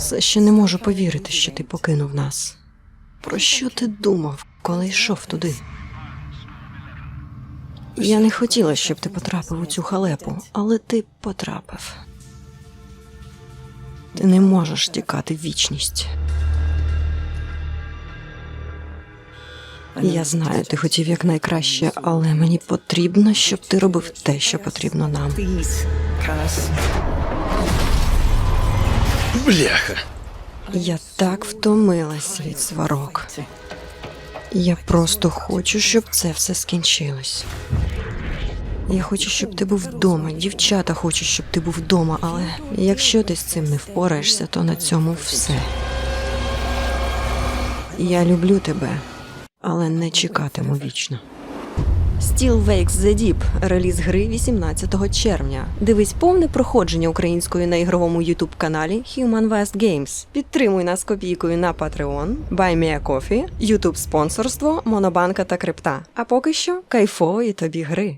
Все ще не можу повірити, що ти покинув нас. Про що ти думав, коли йшов туди? Я не хотіла, щоб ти потрапив у цю халепу, але ти потрапив. Ти не можеш тікати в вічність. Я знаю, ти хотів якнайкраще, але мені потрібно, щоб ти робив те, що потрібно нам. Бляха. Я так втомилась від сварок. Я просто хочу, щоб це все скінчилось. Я хочу, щоб ти був вдома. Дівчата хочуть, щоб ти був вдома, але якщо ти з цим не впораєшся, то на цьому все. Я люблю тебе, але не чекатиму вічно. Steel Wakes The Deep – реліз гри 18 червня. Дивись повне проходження української на ігровому ютуб каналі Human West Games. Підтримуй нас копійкою на Patreon, Buy Me a Coffee, Ютуб спонсорство, Монобанка та Крипта. А поки що кайфової тобі гри.